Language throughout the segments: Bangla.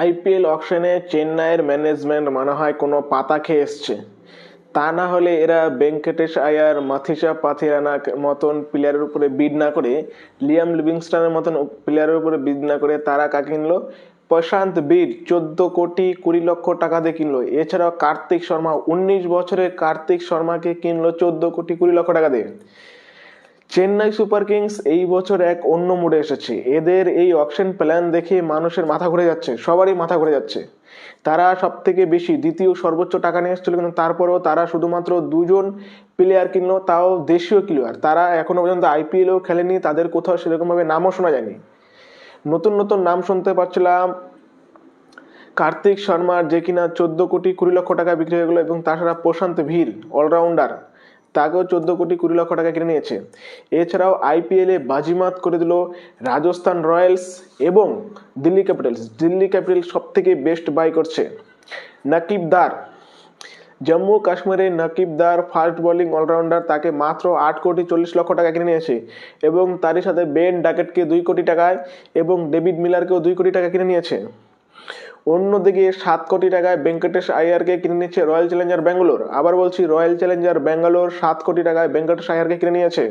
আইপিএল অকশনে চেন্নাইয়ের ম্যানেজমেন্ট মনে হয় কোনো পাতা খেয়ে এসছে। তা না হলে এরা ভেঙ্কটেশ আয়ার, মাথিসা পাথিরানা মতন প্লেয়ারের উপরে বিড না করে, লিয়াম লিভিংস্টনের মতন প্লেয়ারের উপরে বিড না করে তারা কা কিনলো? প্রশান্ত বীর চোদ্দ কোটি কুড়ি লক্ষ টাকা দিয়ে কিনলো। এছাড়াও কার্তিক শর্মা উনিশ বছরের কার্তিক শর্মাকে কিনলো চোদ্দ কোটি কুড়ি লক্ষ টাকা দিয়ে। চেন্নাই সুপার কিংস এই বছর এক অন্য মুডে এসেছে। এদের এই অকশন প্ল্যান দেখে মানুষের মাথা ঘুরে যাচ্ছে, সবারই মাথা ঘুরে যাচ্ছে। তারা সব থেকে বেশি দ্বিতীয় সর্বোচ্চ টাকা নিয়ে এসেছিল কিন্তু তারপরেও তারা শুধুমাত্র দুজন প্লেয়ার কিনলো, তাও দেশীয় প্লেয়ার তারা এখনও পর্যন্ত আইপিএলও খেলেনি, তাদের কোথাও সেরকমভাবে নামও শোনা যায়নি। নতুন নতুন নাম শুনতে পাচ্ছিলাম, কার্তিক শর্মার যে কিনা চোদ্দ কোটি কুড়ি লক্ষ টাকা বিক্রি হয়ে গেলো এবং তাছাড়া প্রশান্ত ভীর অলরাউন্ডার তাকেও চোদ্দ কোটি কুড়ি লক্ষ টাকা কিনে নিয়েছে। এছাড়াও আইপিএলে বাজিমাত করে দিল রাজস্থান রয়্যালস এবং দিল্লি ক্যাপিটালস। দিল্লি ক্যাপিটাল সব থেকে বেস্ট বাই করছে নাকিব দার। জম্মু কাশ্মীরে নকিবদার ফাস্ট বোলিং অলরাউন্ডার তাকে মাত্র আট কোটি চল্লিশ লক্ষ টাকা কিনে নিয়েছে এবং তারই সাথে বেন ডাকেটকে দুই কোটি টাকায় এবং ডেভিড মিলারকেও দুই কোটি টাকা কিনে নিয়েছে। অন্যদিকে সাত কোটি টাকায় ভেঙ্কটেশ আয়ারকে কিনে নিচ্ছে রয়্যাল চ্যালেঞ্জার ব্যাঙ্গালোর। আবার বলছি, রয়্যাল চ্যালেঞ্জার ব্যাঙ্গালোর সাত কোটি টাকায় ভেঙ্কটেশ আয়ারকে কিনে নিয়েছে।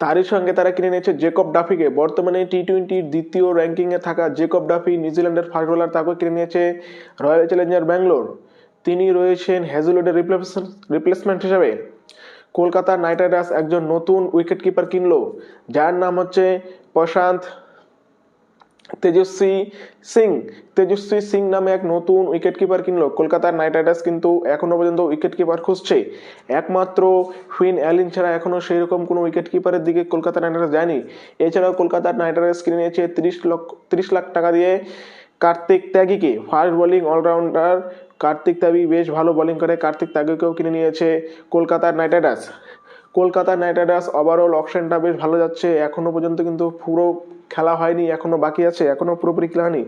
তারই সঙ্গে তারা কিনে নিয়েছে জেকব ডাফিকে। বর্তমানে টি টোয়েন্টির দ্বিতীয় র্যাঙ্কিংয়ে থাকা জেকব ডাফি নিউজিল্যান্ডের ফাস্ট বোলার, তাকেও কিনে নিয়েছে রয়্যাল চ্যালেঞ্জার ব্যাঙ্গালোর। তিনি রয়েছেন হ্যাজুলুডের রিপ্লেসমেন্ট হিসেবে। কলকাতা নাইট রাইডার্স একজন নতুন উইকেট কিপার কিনলো, যার নাম হচ্ছে প্রশান্ত তেজস্বী সিং। তেজস্বী সিং নামে এক নতুন উইকেট কিপার কিনলো। কলকাতার নাইট রাইডার্স কিন্তু এখনও পর্যন্ত উইকেট কিপার খুঁজছে। একমাত্র হুইন অ্যালিন ছাড়া এখনও সেই রকম কোনো উইকেট কিপারের দিকে কলকাতা নাইট রাইডার্স যায়নি। এছাড়াও কলকাতার নাইট রাইডার্স কিনে নিয়েছে তিরিশ লক্ষ, তিরিশ লাখ টাকা দিয়ে Kartik ত্যাগীকে। Fast bowling all rounder Kartik Tyagi বেশ ভালো বোলিং করে। কার্তিক ত্যাগীকেও কিনে নিয়েছে কলকাতার knight riders. Kolkata knight riders overall অপশনটা বেশ ভালো যাচ্ছে। এখনও পর্যন্ত কিন্তু পুরো খেলা হয়নি, এখনও বাকি আছে, এখনও পুরোপুরি হয়নি।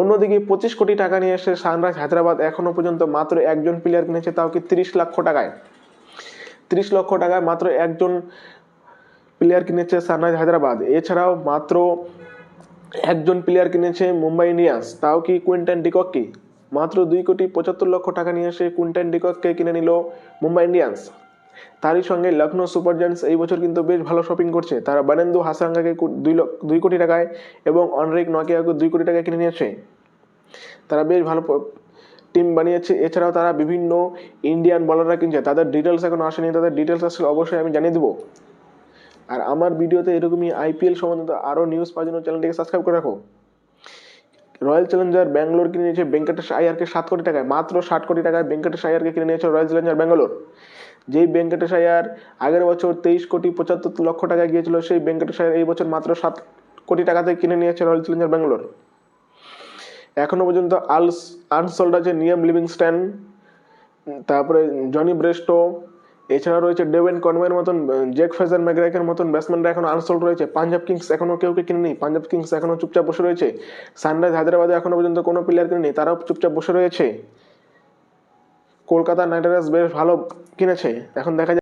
অন্যদিকে পঁচিশ কোটি টাকা নিয়ে এসে সানরাইজ হায়দ্রাবাদ এখনও পর্যন্ত মাত্র একজন প্লেয়ার কিনেছে, তাও কি তিরিশ লক্ষ টাকায়? তিরিশ লক্ষ টাকায় মাত্র একজন প্লেয়ার কিনেছে সানরাইজ হায়দ্রাবাদ। এছাড়াও মাত্র একজন প্লেয়ার কিনেছে মুম্বাই ইন্ডিয়ান্স, তাও কি কুইন্টন ডিকককে মাত্র দুই কোটি পঁচাত্তর লক্ষ টাকা নিয়ে এসে কুইন্টন ডিকককে কিনে নিল মুম্বাই ইন্ডিয়ান্স। তারই সঙ্গে লখনৌ সুপার জায়ান্টস এই বছর কিন্তু বেশ ভালো শপিং করছে। তারা বানেন্দু হাসাঙ্গাকে দুই লক্ষ দুই কোটি টাকায় এবং অনরিক নকিয়াকে দুই কোটি টাকায় কিনে নিয়েছে। তারা বেশ ভালো টিম বানিয়েছে। এছাড়াও তারা বিভিন্ন ইন্ডিয়ান বলাররা কিনছে। তাদের ডিটেলস এখন আসেনি। তাদের ডিটেলস আসলে অবশ্যই আমি জানিয়ে দেবো। আর আমার ভিডিওতে এরকমই আইপিএল সম্বন্ধিত আরও নিউজ পাওয়ার জন্য চ্যানেলটিকে সাবস্ক্রাইব করে রাখো। রয়্যাল চ্যালেঞ্জার ব্যাঙ্গালোর কিনে নিয়েছে ভেঙ্কটেশ আয়ারকে সাত কোটি টাকায়, মাত্র ষাট কোটি টাকায় ভেঙ্কটেশ আয়ারকে কিনে নিয়েছে রয়্যাল চ্যালেঞ্জার ব্যাঙ্গালোর। যেই ভেঙ্কটেশ আয়ার আগের বছর তেইশ কোটি পঁচাত্তর লক্ষ টাকায় গিয়েছিল, সেই ভেঙ্কটেশ আয়ার এই বছর মাত্র সাত কোটি টাকাতে কিনে নিয়েছে রয়্যাল চ্যালেঞ্জার ব্যাঙ্গালোর। এখনও পর্যন্ত আলস আনসোল্ড আছে নিয়ম লিভিংস্ট্যান তারপরে জনি ব্রেস্টো এছাড়া রয়েছে ডেভেন কনওয়ের মতন জেক ফেজার ম্যাগ্রাইকের মতন ব্যাটসম্যানরা এখনও আনসোল্ড রয়েছে। পাঞ্জাব কিংস এখনও কেউ কে কিনেনি। পাঞ্জাব কিংস এখনও চুপচাপ বসে রয়েছে। সানরাইজ হায়দ্রাবাদে এখনও পর্যন্ত কোনো প্লেয়ার কিনেনি। তারাও চুপচাপ বসে রয়েছে। কলকাতা নাইট রাইডার্স বেশ ভালো কিনেছে। এখন দেখা যাক